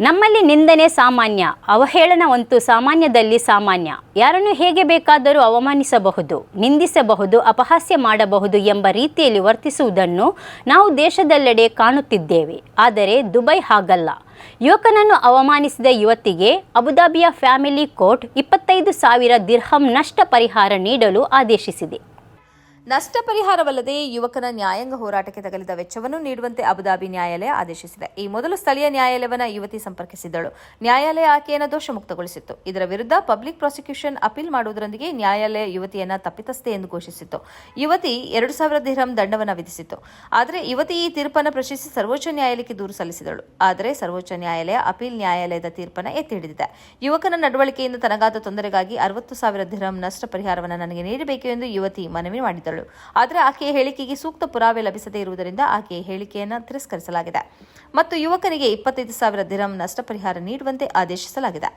ನಮ್ಮಲ್ಲಿ ನಿಂದನೆ ಸಾಮಾನ್ಯ, ಅವಹೇಳನವಂತೂ ಸಾಮಾನ್ಯದಲ್ಲಿ ಸಾಮಾನ್ಯ. ಯಾರನ್ನು ಹೇಗೆ ಬೇಕಾದರೂ ಅವಮಾನಿಸಬಹುದು, ನಿಂದಿಸಬಹುದು, ಅಪಹಾಸ್ಯ ಮಾಡಬಹುದು ಎಂಬ ರೀತಿಯಲ್ಲಿ ವರ್ತಿಸುವುದನ್ನು ನಾವು ದೇಶದೆಲ್ಲೆಡೆ ಕಾಣುತ್ತಿದ್ದೇವೆ. ಆದರೆ ದುಬೈ ಹಾಗಲ್ಲ. ಯುವಕನನ್ನು ಅವಮಾನಿಸಿದ ಯುವತಿಗೆ ಅಬುದಾಬಿಯ ಫ್ಯಾಮಿಲಿ ಕೋರ್ಟ್ ಇಪ್ಪತ್ತೈದು ಸಾವಿರ ದಿರ್ಹಂ ನಷ್ಟ ಪರಿಹಾರ ನೀಡಲು ಆದೇಶಿಸಿದೆ. ನಷ್ಟ ಪರಿಹಾರವಲ್ಲದೆ ಯುವಕನ ನ್ಯಾಯಾಂಗ ಹೋರಾಟಕ್ಕೆ ತಗಲಿದ ವೆಚ್ಚವನ್ನು ನೀಡುವಂತೆ ಅಬುದಾಬಿ ನ್ಯಾಯಾಲಯ ಆದೇಶಿಸಿದೆ. ಈ ಮೊದಲು ಸ್ಥಳೀಯ ನ್ಯಾಯಾಲಯವನ್ನ ಯುವತಿ ಸಂಪರ್ಕಿಸಿದ್ದಳು. ನ್ಯಾಯಾಲಯ ಆಕೆಯನ್ನು ದೋಷ ಮುಕ್ತಗೊಳಿಸಿತ್ತು ಇದರ ವಿರುದ್ಧ ಪಬ್ಲಿಕ್ ಪ್ರಾಸಿಕ್ಯೂಷನ್ ಅಪೀಲ್ ಮಾಡುವುದರೊಂದಿಗೆ ನ್ಯಾಯಾಲಯ ಯುವತಿಯನ್ನ ತಪ್ಪಿತಸ್ಥೆ ಎಂದು ಘೋಷಿಸಿತ್ತು. ಯುವತಿ ಎರಡು ಸಾವಿರ ದಿರಂ ದಂಡವನ್ನು ವಿಧಿಸಿತ್ತು. ಆದರೆ ಯುವತಿ ಈ ತೀರ್ಪನ್ನು ಪ್ರಶ್ನಿಸಿ ಸರ್ವೋಚ್ಚ ನ್ಯಾಯಾಲಯಕ್ಕೆ ದೂರು ಸಲ್ಲಿಸಿದಳು. ಆದರೆ ಸರ್ವೋಚ್ಚ ನ್ಯಾಯಾಲಯ ಅಪೀಲ್ ನ್ಯಾಯಾಲಯದ ತೀರ್ಪನ್ನು ಎತ್ತಿ ಹಿಡಿದಿದೆ ಯುವಕನ ನಡವಳಿಕೆಯಿಂದ ತನಗಾದ ತೊಂದರೆಗಾಗಿ ಅರವತ್ತು ಸಾವಿರ ದಿರಂ ನಷ್ಟ ಪರಿಹಾರವನ್ನು ನನಗೆ ನೀಡಬೇಕು ಎಂದು ಯುವತಿ ಮನವಿ ಮಾಡಿದ್ದಳು ಆದರೆ ಆಕೆಯ ಹೇಳಿಕೆಗೆ ಸೂಕ್ತ ಪುರಾವೆ ಲಭಿಸದೇ ಇರುವುದರಿಂದ ಆಕೆಯ ಹೇಳಿಕೆಯನ್ನು ತಿರಸ್ಕರಿಸಲಾಗಿದೆ. ಮತ್ತು ಯುವಕನಿಗೆ ಇಪ್ಪತ್ತೈದು ಸಾವಿರ ದಿರಂ ನಷ್ಟ ಪರಿಹಾರ ನೀಡುವಂತೆ ಆದೇಶಿಸಲಾಗಿದೆ.